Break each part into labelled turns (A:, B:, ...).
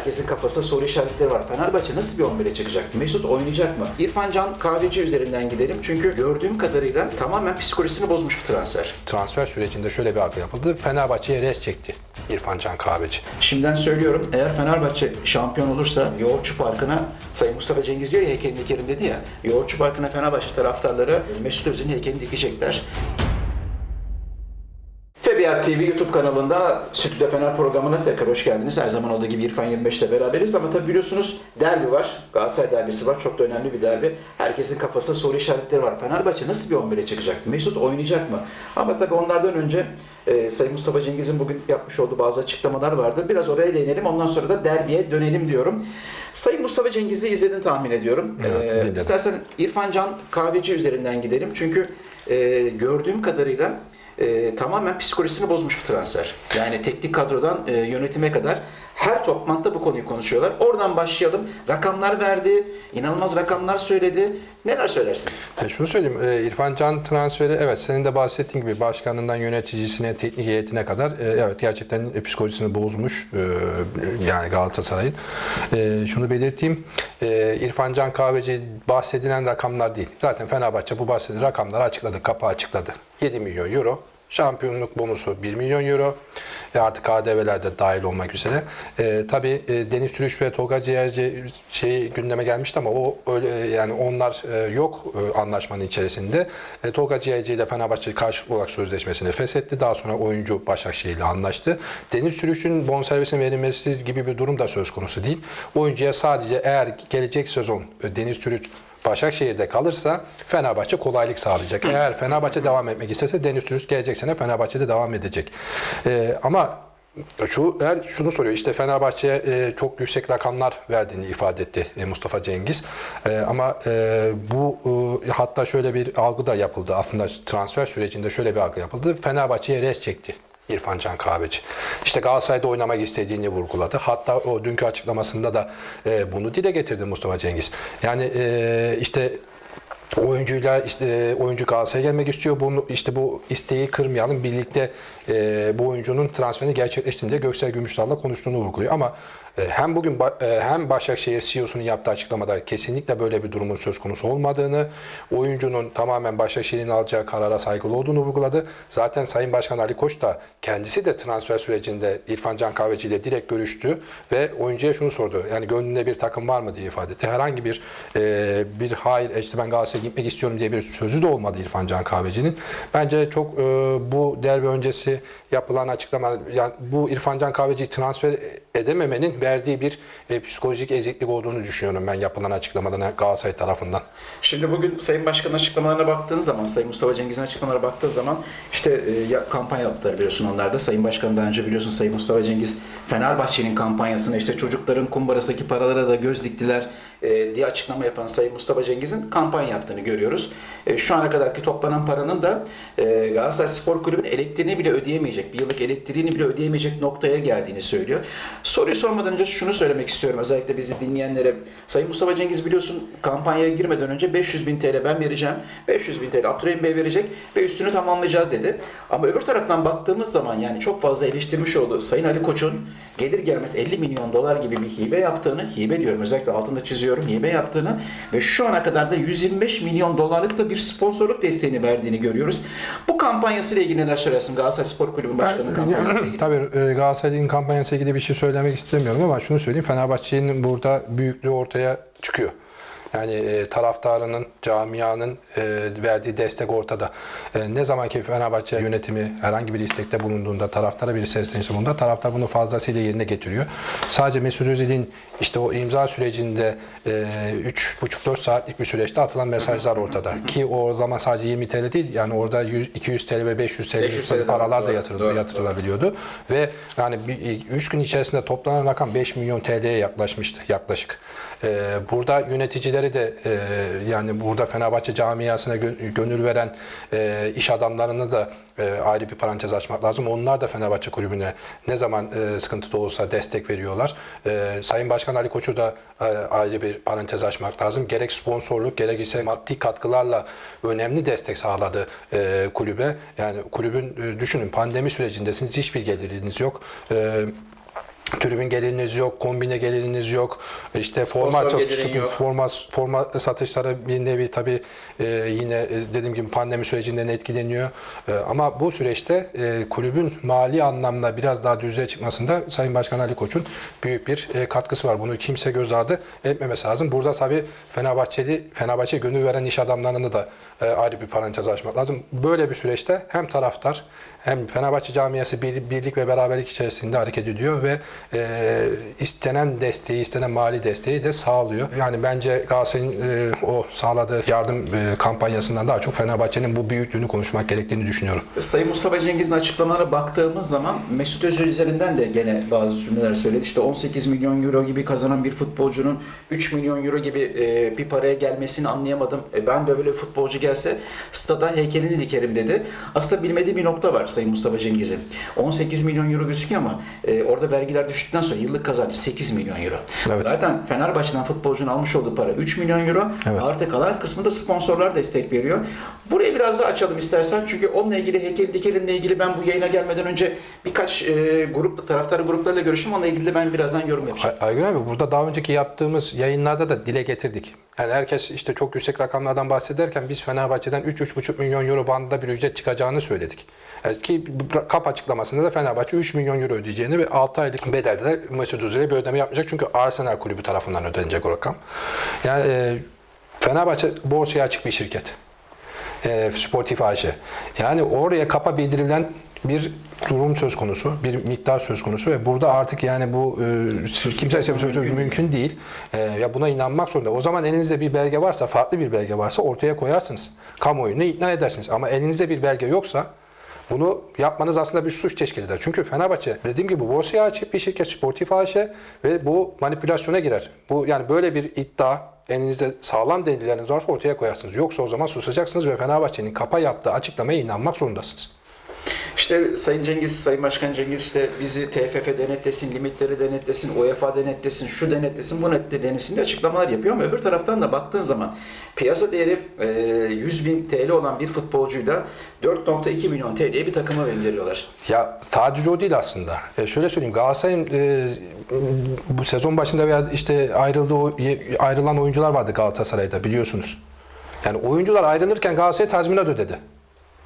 A: Herkesin kafasında soru işaretleri var. Fenerbahçe nasıl bir 11'e çıkacak? Mesut oynayacak mı? İrfan Can Kahveci üzerinden gidelim. Çünkü gördüğüm kadarıyla tamamen psikolojisini bozmuş bir transfer.
B: transfer sürecinde şöyle bir algı yapıldı. Fenerbahçe'ye res çekti İrfan Can Kahveci.
A: Şimdiden söylüyorum eğer Fenerbahçe şampiyon olursa Yoğurtçu Parkı'na Sayın Mustafa Cengiz diyor ya heykelini dikerim dedi ya. Yoğurtçu Parkı'na Fenerbahçe taraftarları Mesut Özil'in heykelini dikecekler. Febiyat TV YouTube kanalında Stüdyo Fener programına tekrar hoş geldiniz. Her zaman olduğu gibi İrfan 25 ile beraberiz ama tabii biliyorsunuz derbi var. Galatasaray derbisi var. Çok da önemli bir derbi. Herkesin kafasında soru işaretleri var. Fenerbahçe nasıl bir 11'e çıkacak? Mesut oynayacak mı? Ama tabii onlardan önce e, Sayın Mustafa Cengiz'in bugün yapmış olduğu bazı açıklamalar vardı. Biraz oraya değinelim. Ondan sonra da derbiye dönelim diyorum. Sayın Mustafa Cengiz'i izledin tahmin ediyorum.
B: Evet,
A: Ee, istersen İrfan Can Kahveci üzerinden gidelim. Çünkü e, gördüğüm kadarıyla e, tamamen psikolojisini bozmuş bir transfer. Yani teknik kadrodan e, yönetime kadar her toplantıda bu konuyu konuşuyorlar. Oradan başlayalım. Rakamlar verdi, inanılmaz rakamlar söyledi. Neler söylersin?
B: E, şunu söyleyeyim, e, İrfan Can transferi evet senin de bahsettiğin gibi başkanından yöneticisine, teknik heyetine kadar e, evet gerçekten psikolojisini bozmuş e, yani Galatasaray'ın. E, şunu belirteyim, e, İrfan Can Kahveci bahsedilen rakamlar değil. Zaten Fenerbahçe bu bahsedilen rakamları açıkladı, kapı açıkladı. 7 milyon euro. Şampiyonluk bonusu 1 milyon euro ve artık KDV'ler de dahil olmak üzere. E, tabii e, Deniz Türüç ve Tolga Ciğerci şey gündeme gelmişti ama o öyle yani onlar e, yok e, anlaşmanın içerisinde. E, Tolga Ciğerci ile Fenerbahçe karşılıklı olarak sözleşmesini feshetti. Daha sonra oyuncu Başakşehir ile anlaştı. Deniz Türüç'ün bonservisinin verilmesi gibi bir durum da söz konusu değil. Oyuncuya sadece eğer gelecek sezon e, Deniz Türüç Başakşehir'de kalırsa Fenerbahçe kolaylık sağlayacak. Eğer Fenerbahçe devam etmek istese Deniz Türüç gelecek sene Fenerbahçe'de devam edecek. Ee, ama şu eğer şunu soruyor işte Fenerbahçe'ye e, çok yüksek rakamlar verdiğini ifade etti e, Mustafa Cengiz. E, ama e, bu e, hatta şöyle bir algı da yapıldı. Aslında transfer sürecinde şöyle bir algı yapıldı. Fenerbahçe'ye res çekti. İrfan Can Kahveci. İşte Galatasaray'da oynamak istediğini vurguladı. Hatta o dünkü açıklamasında da e, bunu dile getirdi Mustafa Cengiz. Yani e, işte oyuncuyla işte oyuncu Galatasaray'a gelmek istiyor. Bunu işte bu isteği kırmayalım. Birlikte e, bu oyuncunun transferini gerçekleştirdiğinde Göksel Gümüşdağ'la konuştuğunu vurguluyor. Ama e, hem bugün e, hem Başakşehir CEO'sunun yaptığı açıklamada kesinlikle böyle bir durumun söz konusu olmadığını, oyuncunun tamamen Başakşehir'in alacağı karara saygılı olduğunu vurguladı. Zaten Sayın Başkan Ali Koç da kendisi de transfer sürecinde İrfan Can Kahveci ile direkt görüştü ve oyuncuya şunu sordu. Yani gönlünde bir takım var mı diye ifade etti. Herhangi bir e, bir hayır işte ben Galatasaray'a gitmek istiyorum diye bir sözü de olmadı İrfan Can Kahveci'nin. Bence çok e, bu derbi öncesi yapılan açıklama yani bu İrfan Can Kahveci'yi transfer edememenin verdiği bir e, psikolojik eziklik olduğunu düşünüyorum ben yapılan açıklamadan Galatasaray tarafından.
A: Şimdi bugün Sayın Başkan'ın açıklamalarına baktığın zaman, Sayın Mustafa Cengiz'in açıklamalarına baktığın zaman işte e, ya, kampanya yaptılar biliyorsun onlar da. Sayın Başkan daha önce biliyorsun Sayın Mustafa Cengiz Fenerbahçe'nin kampanyasına işte çocukların kumbarasındaki paralara da göz diktiler e, diye açıklama yapan Sayın Mustafa Cengiz'in kampanya yaptığını görüyoruz. E, şu ana kadarki toplanan paranın da e, Galatasaray Spor Kulübü'nün elektriğini bile ödeyemeyecek, bir yıllık elektriğini bile ödeyemeyecek noktaya geldiğini söylüyor. Soruyu sormadan önce şunu söylemek istiyorum özellikle bizi dinleyenlere. Sayın Mustafa Cengiz biliyorsun kampanyaya girmeden önce 500 bin TL ben vereceğim, 500 bin TL Abdurrahim Bey verecek ve üstünü tamamlayacağız dedi. Ama öbür taraftan baktığımız zaman yani çok fazla eleştirmiş olduğu Sayın Ali Koç'un gelir gelmez 50 milyon dolar gibi bir hibe yaptığını, hibe diyorum özellikle altında çiziyorum, hibe yaptığını ve şu ana kadar da 125 milyon dolarlık da bir sponsorluk desteğini verdiğini görüyoruz. Bu kampanyasıyla ilgili neler söylersin Galatasaray Spor Kulübü Başkanı'nın kampanyasıyla ilgili?
B: Tabii e, Galatasaray'ın kampanyasıyla ilgili bir şey söylemek istemiyorum ama şunu söyleyeyim. Fenerbahçe'nin burada büyüklüğü ortaya çıkıyor. Yani e, taraftarının, camianın e, verdiği destek ortada. E, ne zaman ki Fenerbahçe yönetimi herhangi bir istekte bulunduğunda, taraftara bir seslenişi bulunduğunda taraftar bunu fazlasıyla yerine getiriyor. Sadece Mesut Özil'in işte o imza sürecinde e, 3,5-4 saatlik bir süreçte atılan mesajlar ortada. Ki o zaman sadece 20 TL değil yani orada 100, 200 TL ve 500 TL
A: 500
B: gibi
A: TL
B: paralar da
A: doğru,
B: yatırıldı,
A: doğru,
B: yatırılabiliyordu. Ve yani 3 gün içerisinde toplanan rakam 5 milyon TL'ye yaklaşmıştı yaklaşık. Ee, burada yöneticileri de e, yani burada Fenerbahçe camiasına gö- gönül veren e, iş adamlarını da e, ayrı bir parantez açmak lazım. Onlar da Fenerbahçe kulübüne ne zaman e, sıkıntıda olsa destek veriyorlar. E, Sayın Başkan Ali Koç'u da e, ayrı bir parantez açmak lazım. Gerek sponsorluk gerek ise maddi katkılarla önemli destek sağladı e, kulübe. Yani kulübün e, düşünün pandemi sürecindesiniz hiçbir geliriniz yok. E, tribün geliriniz yok, kombine geliriniz yok. İşte
A: Sponsor
B: forma
A: gelirin
B: satışı-
A: yok.
B: forma forma satışları bir nevi tabii e, yine e, dediğim gibi pandemi sürecinden etkileniyor. E, ama bu süreçte e, kulübün mali anlamda biraz daha düzeye çıkmasında Sayın Başkan Ali Koç'un büyük bir e, katkısı var. Bunu kimse göz ardı etmemesi lazım. Burada tabii Fenerbahçeli Fenerbahçe gönül veren iş adamlarını da e, ayrı bir parantez açmak lazım. Böyle bir süreçte hem taraftar hem Fenerbahçe camiası bir, birlik ve beraberlik içerisinde hareket ediyor ve e, istenen desteği, istenen mali desteği de sağlıyor. Yani bence Galatasaray'ın e, o sağladığı yardım e, kampanyasından daha çok Fenerbahçe'nin bu büyüklüğünü konuşmak gerektiğini düşünüyorum.
A: Sayın Mustafa Cengiz'in açıklamalarına baktığımız zaman Mesut Özil üzerinden de gene bazı cümleler söyledi. İşte 18 milyon euro gibi kazanan bir futbolcunun 3 milyon euro gibi e, bir paraya gelmesini anlayamadım. E, ben böyle futbolcu gelse stada heykelini dikerim dedi. Aslında bilmediği bir nokta var Sayın Mustafa Cengiz'in. 18 milyon euro gözüküyor ama e, orada vergiler düştükten sonra yıllık kazancı 8 milyon euro.
B: Evet.
A: Zaten Fenerbahçe'den futbolcunun almış olduğu para 3 milyon euro.
B: Evet.
A: Artı kalan kısmında sponsorlar destek veriyor. Burayı biraz daha açalım istersen. Çünkü onunla ilgili heykel dikelimle ilgili ben bu yayına gelmeden önce birkaç e, grup taraftar gruplarıyla görüştüm. Onunla ilgili de ben birazdan yorum yapacağım.
B: Ay- Aygün abi burada daha önceki yaptığımız yayınlarda da dile getirdik. Yani herkes işte çok yüksek rakamlardan bahsederken biz Fenerbahçe'den 3-3,5 milyon euro bandında bir ücret çıkacağını söyledik. Yani ki kap açıklamasında da Fenerbahçe 3 milyon euro ödeyeceğini ve 6 aylık bedelde de Mesut Özil'e bir ödeme yapmayacak. Çünkü Arsenal kulübü tarafından ödenecek o rakam. Yani e, Fenerbahçe borsaya açık bir şirket. E, Sportif AŞ. Yani oraya kapa bildirilen bir durum söz konusu, bir miktar söz konusu ve burada artık yani bu e, kimse söz mümkün, mümkün değil. E, ya buna inanmak zorunda. O zaman elinizde bir belge varsa, farklı bir belge varsa ortaya koyarsınız. Kamuoyunu ikna edersiniz. Ama elinizde bir belge yoksa bunu yapmanız aslında bir suç teşkil eder. Çünkü Fenerbahçe dediğim gibi borsaya açık bir şirket Sportif AŞ ve bu manipülasyona girer. Bu yani böyle bir iddia elinizde sağlam delilleriniz varsa ortaya koyarsınız. Yoksa o zaman susacaksınız ve Fenerbahçe'nin kapa yaptığı açıklamaya inanmak zorundasınız.
A: İşte Sayın Cengiz, Sayın Başkan Cengiz işte bizi TFF denetlesin, limitleri denetlesin, UEFA denetlesin, şu denetlesin, bu denetlesin diye açıklamalar yapıyor ama öbür taraftan da baktığın zaman piyasa değeri e, 100 bin TL olan bir futbolcuyu da 4.2 milyon TL'ye bir takıma gönderiyorlar.
B: Ya sadece o değil aslında. E şöyle söyleyeyim Galatasaray'ın e, bu sezon başında veya işte ayrıldığı ayrılan oyuncular vardı Galatasaray'da biliyorsunuz. Yani oyuncular ayrılırken Galatasaray tazminat ödedi.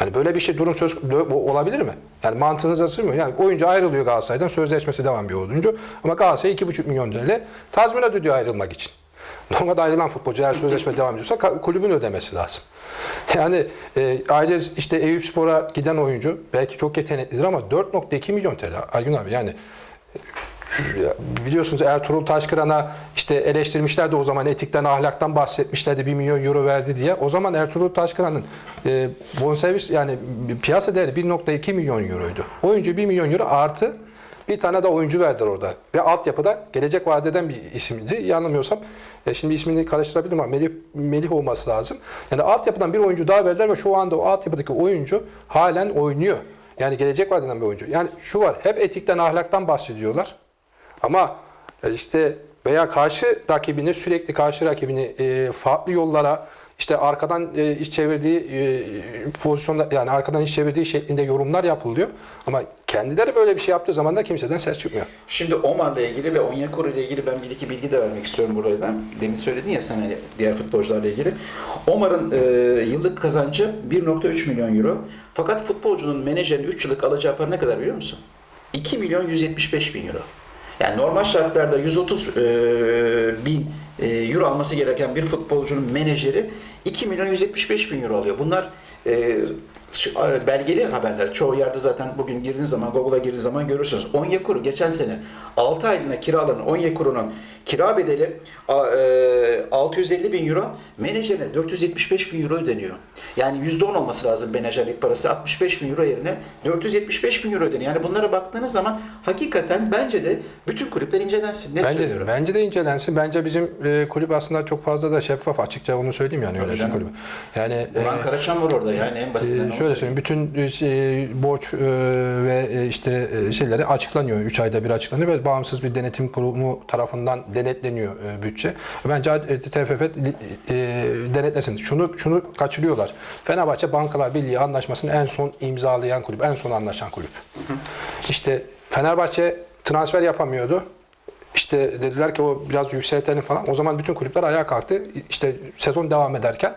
B: Yani böyle bir şey durum söz olabilir mi? Yani mantığınıza sığmıyor. Yani oyuncu ayrılıyor Galatasaray'dan sözleşmesi devam bir oyuncu ama Galatasaray 2,5 milyon TL tazminat ödüyor ayrılmak için. Normalde ayrılan futbolcu eğer sözleşme devam ediyorsa kulübün ödemesi lazım. Yani e, aile işte Eyüp Spor'a giden oyuncu belki çok yeteneklidir ama 4.2 milyon TL. Aygün abi yani ya biliyorsunuz Ertuğrul Taşkıran'a işte eleştirmişlerdi o zaman etikten ahlaktan bahsetmişlerdi 1 milyon euro verdi diye. O zaman Ertuğrul Taşkıran'ın e, bonservis yani piyasa değeri 1.2 milyon euroydu. Oyuncu 1 milyon euro artı bir tane de oyuncu verdiler orada. Ve altyapıda gelecek vadeden bir isimdi. Yanılmıyorsam e, şimdi ismini karıştırabilirim ama Melih, Melih olması lazım. Yani altyapıdan bir oyuncu daha verdiler ve şu anda o altyapıdaki oyuncu halen oynuyor. Yani gelecek vadeden bir oyuncu. Yani şu var hep etikten ahlaktan bahsediyorlar. Ama e, işte veya karşı rakibini sürekli karşı rakibini e, farklı yollara işte arkadan e, iş çevirdiği e, pozisyonda yani arkadan iş çevirdiği şeklinde yorumlar yapılıyor. Ama kendileri böyle bir şey yaptığı zaman da kimseden ses çıkmıyor.
A: Şimdi Omar'la ilgili ve Onyekuru ile ilgili ben bir iki bilgi de vermek istiyorum buradan. Demin söyledin ya sen hani diğer futbolcularla ilgili. Omar'ın e, yıllık kazancı 1.3 milyon euro. Fakat futbolcunun menajerin 3 yıllık alacağı para ne kadar biliyor musun? 2 milyon 175 bin euro. Yani normal şartlarda 130 e, bin euro alması gereken bir futbolcunun menajeri 2 milyon 175 bin euro alıyor. Bunlar e, e, belgeli haberler. Çoğu yerde zaten bugün girdiğiniz zaman, Google'a girdiğiniz zaman görürsünüz. Onyekuru geçen sene 6 aylığına kiralanan Onyekuru'nun kira bedeli a, e, 650 bin euro, menajerine 475 bin euro ödeniyor. Yani %10 olması lazım menajerlik parası. 65 bin euro yerine 475 bin euro ödeniyor. Yani bunlara baktığınız zaman hakikaten bence de bütün kulüpler incelensin. Ne
B: Bence,
A: söylüyorum?
B: bence de incelensin. Bence bizim e, kulüp aslında çok fazla da şeffaf açıkça onu söyleyeyim yani öyle bir kulüp. Yani e,
A: Burhan Karaçam var orada yani en basitinden. Onu
B: şöyle söyleyeyim, bütün e, şey, borç e, ve e, işte e, şeyleri açıklanıyor. 3 ayda bir açıklanıyor ve bağımsız bir denetim kurumu tarafından denetleniyor e, bütçe. Bence e, TFF e, denetlesin. Şunu şunu kaçırıyorlar. Fenerbahçe Bankalar Birliği anlaşmasını en son imzalayan kulüp, en son anlaşan kulüp. İşte Fenerbahçe transfer yapamıyordu. İşte dediler ki o biraz yükseltelim falan. O zaman bütün kulüpler ayağa kalktı. İşte sezon devam ederken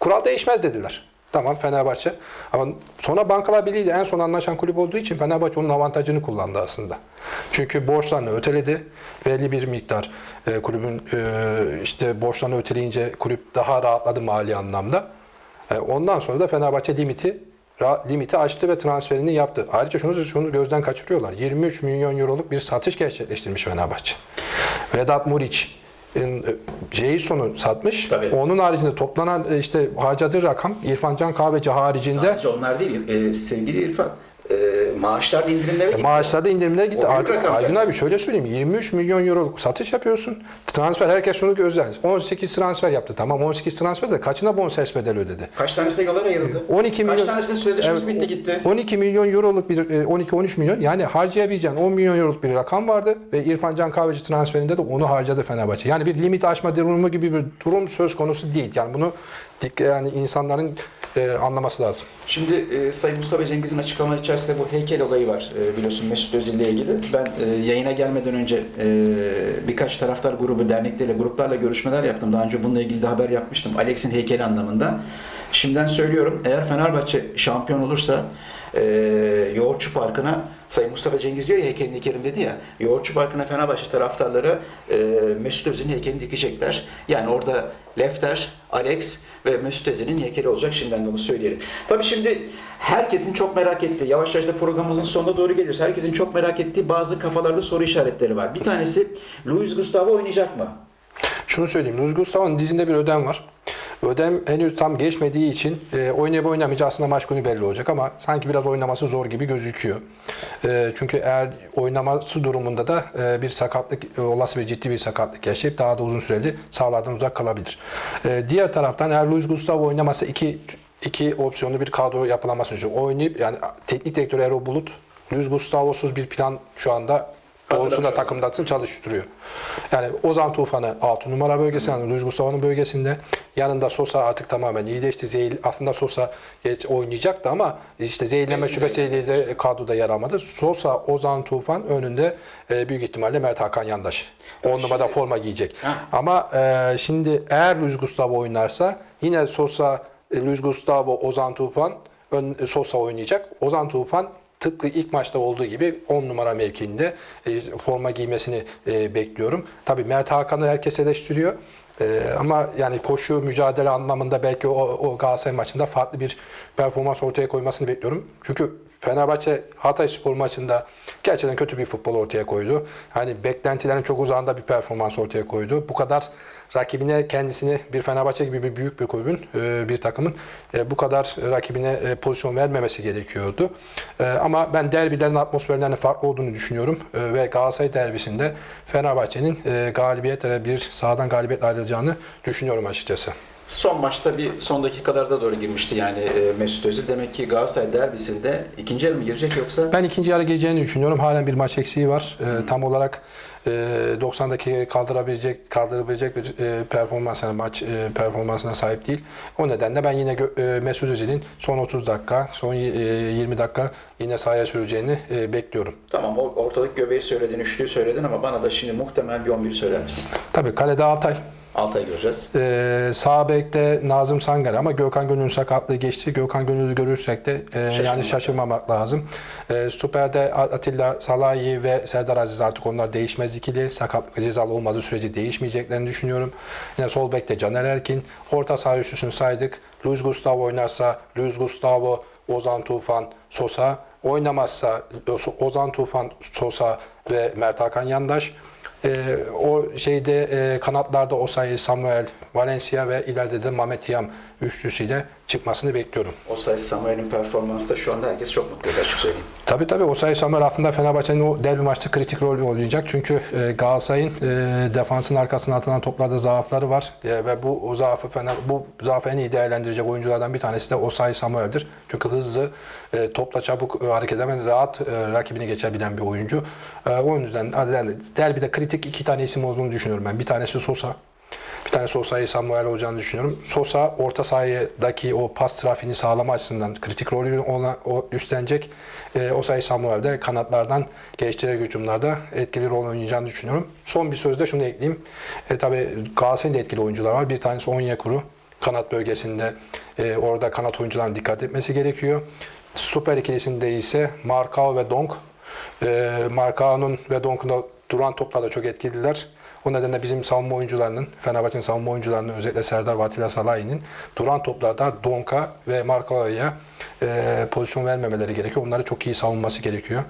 B: kural değişmez dediler. Tamam Fenerbahçe. Ama sonra Bankalar Birliği en son anlaşan kulüp olduğu için Fenerbahçe onun avantajını kullandı aslında. Çünkü borçlarını öteledi. Belli bir miktar e, kulübün e, işte borçlarını öteleyince kulüp daha rahatladı mali anlamda. E, ondan sonra da Fenerbahçe limiti limiti açtı ve transferini yaptı. Ayrıca şunu şunu gözden kaçırıyorlar. 23 milyon euroluk bir satış gerçekleştirmiş Fenerbahçe. Vedat Muriç Jason'u satmış.
A: Tabii.
B: Onun haricinde toplanan e, işte harcadığı rakam İrfan Can Kahveci haricinde
A: Sadece onlar değil. E, sevgili İrfan, e, maaşlarda indirimlere gitti.
B: maaşlarda indirimler gitti. Aydın, abi şöyle söyleyeyim. 23 milyon euroluk satış yapıyorsun. Transfer herkes şunu gözler. 18 transfer yaptı. Tamam 18 transfer de kaçına bonservis bedeli ödedi?
A: Kaç tanesi yollar ayrıldı?
B: 12 milyon.
A: Kaç tanesinin sözleşmesi
B: Evet,
A: bitti gitti?
B: 12 milyon euroluk bir e, 12-13 milyon yani harcayabileceğin 10 milyon euroluk bir rakam vardı ve İrfan Can Kahveci transferinde de onu harcadı Fenerbahçe. Yani bir limit aşma durumu gibi bir durum söz konusu değil. Yani bunu yani insanların e, anlaması lazım.
A: Şimdi e, Sayın Mustafa Cengiz'in açıklamaları içerisinde bu heykel olayı var e, biliyorsun Mesut Özil ile ilgili. Ben e, yayına gelmeden önce e, birkaç taraftar grubu, dernekleriyle, gruplarla görüşmeler yaptım. Daha önce bununla ilgili de haber yapmıştım. Alex'in heykeli anlamında. Şimdiden söylüyorum eğer Fenerbahçe şampiyon olursa e, Yoğurtçu Parkı'na Sayın Mustafa Cengiz diyor ya heykelini dikerim dedi ya. Yoğurtçu Parkı'na Fenerbahçe taraftarları e, Mesut Özil'in heykelini dikecekler. Yani orada Lefter, Alex ve Mesut Özil'in heykeli olacak. Şimdiden de onu söyleyelim. Tabii şimdi herkesin çok merak ettiği, yavaş yavaş da programımızın sonuna doğru geliyoruz. Herkesin çok merak ettiği bazı kafalarda soru işaretleri var. Bir tanesi Luis Gustavo oynayacak mı?
B: Şunu söyleyeyim. Luis Gustavo'nun dizinde bir ödem var. Ödem henüz tam geçmediği için e, oynayıp oynamayacağı aslında maç günü belli olacak ama sanki biraz oynaması zor gibi gözüküyor. E, çünkü eğer oynaması durumunda da e, bir sakatlık, e, olası bir ciddi bir sakatlık yaşayıp daha da uzun süreli sahalardan uzak kalabilir. E, diğer taraftan eğer Luis Gustavo oynamasa iki iki opsiyonlu bir kadro yapılamasını düşünüyorum. Oynayıp yani teknik direktör Erol Bulut Luis Gustavo'suz bir plan şu anda Doğrusunda
A: aslında.
B: takımdasın çalıştırıyor. Yani Ozan Tufan'ı 6 numara bölgesinde, yani Luis Gustavo'nun bölgesinde. Yanında Sosa artık tamamen iyileşti. Zehir, aslında Sosa geç oynayacaktı ama işte zehirleme şüphesiyle de kadroda yer almadı. Sosa, Ozan Tufan önünde e, büyük ihtimalle Mert Hakan Yandaş. 10 numarada forma giyecek.
A: Ha.
B: Ama e, şimdi eğer Luis Gustavo oynarsa yine Sosa, e, Luis Gustavo, Ozan Tufan ön, e, Sosa oynayacak. Ozan Tufan tıpkı ilk maçta olduğu gibi 10 numara mevkiinde e, forma giymesini e, bekliyorum. Tabii Mert Hakan'ı herkes eleştiriyor. E, ama yani koşu mücadele anlamında belki o, o Galatasaray maçında farklı bir performans ortaya koymasını bekliyorum. Çünkü Fenerbahçe Hatay Spor maçında gerçekten kötü bir futbol ortaya koydu. Hani beklentilerin çok uzağında bir performans ortaya koydu. Bu kadar rakibine kendisini bir Fenerbahçe gibi bir büyük bir kulübün, e, bir takımın e, bu kadar rakibine e, pozisyon vermemesi gerekiyordu. Ama ben derbilerin atmosferlerinin farklı olduğunu düşünüyorum ve Galatasaray derbisinde Fenerbahçe'nin galibiyetle bir sahadan galibiyet ayrılacağını düşünüyorum açıkçası.
A: Son maçta bir son dakikalarda doğru girmişti yani Mesut Özil. Demek ki Galatasaray derbisinde ikinci el mi girecek yoksa?
B: Ben ikinci yarı gireceğini düşünüyorum. Halen bir maç eksiği var. Ee, tam olarak 90 dakika kaldırabilecek kaldırabilecek bir e, performans yani maç e, performansına sahip değil. O nedenle ben yine e, Mesut Özil'in son 30 dakika, son y- e, 20 dakika yine sahaya süreceğini bekliyorum.
A: Tamam ortalık göbeği söyledin, üçlüyü söyledin ama bana da şimdi muhtemel bir 11 söyler misin?
B: Tabii kalede Altay.
A: Altay göreceğiz.
B: Ee, sağ bekte Nazım Sangar ama Gökhan Gönül'ün sakatlığı geçti. Gökhan Gönül'ü görürsek de e, yani şaşırmamak lazım. Ee, Süper'de Atilla Salahi ve Serdar Aziz artık onlar değişmez ikili. Sakatlık ve cezalı olmadığı sürece değişmeyeceklerini düşünüyorum. Yine sol bekte Caner Erkin. Orta saha üçlüsünü saydık. Luis Gustavo oynarsa Luis Gustavo, Ozan Tufan, Sosa. Oynamazsa Ozan Tufan, Sosa ve Mert Hakan Yandaş. Ee, o şeyde e, kanatlarda Osayi, Samuel, Valencia ve ileride de Mehmet Yam üçlüsüyle çıkmasını bekliyorum.
A: O sayı Samuel'in performansı da şu anda herkes çok mutlu açık söyleyeyim.
B: Tabii tabii Osayi Samuel aslında Fenerbahçe'nin o derbi maçta kritik rol oynayacak. Çünkü e, Galatasaray'ın e, defansın arkasına atılan toplarda zaafları var. E, ve bu o zaafı Fener, bu zaafı en iyi değerlendirecek oyunculardan bir tanesi de Osayi Samuel'dir. Çünkü hızlı, e, topla çabuk e, hareket eden, rahat e, rakibini geçebilen bir oyuncu. E, o yüzden yani derbide kritik iki tane isim olduğunu düşünüyorum ben. Bir tanesi Sosa. Bir tane Sosa'yı Samuel olacağını düşünüyorum. Sosa orta sahadaki o pas trafiğini sağlama açısından kritik rolü ona, o üstlenecek. E, Osayi Samuel de kanatlardan geçtiği hücumlarda etkili rol oynayacağını düşünüyorum. Son bir sözde şunu ekleyeyim. E, tabii Galatasaray'ın da etkili oyuncular var. Bir tanesi Onyekuru. Kanat bölgesinde e, orada kanat oyuncuların dikkat etmesi gerekiyor. Süper ikilisinde ise Markao ve Donk. E, Markao'nun ve Donk'un da duran toplarda çok etkililer. O nedenle bizim savunma oyuncularının, Fenerbahçe'nin savunma oyuncularının özellikle Serdar ve Salahi'nin duran toplarda Donk'a ve Markao'ya e, pozisyon vermemeleri gerekiyor. Onları çok iyi savunması gerekiyor.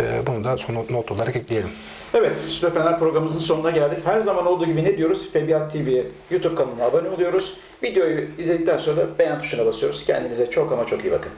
B: E, bunu da son not olarak ekleyelim.
A: Evet, Stüdyo Fener programımızın sonuna geldik. Her zaman olduğu gibi ne diyoruz? Febiyat TV'ye YouTube kanalına abone oluyoruz. Videoyu izledikten sonra da beğen tuşuna basıyoruz. Kendinize çok ama çok iyi bakın.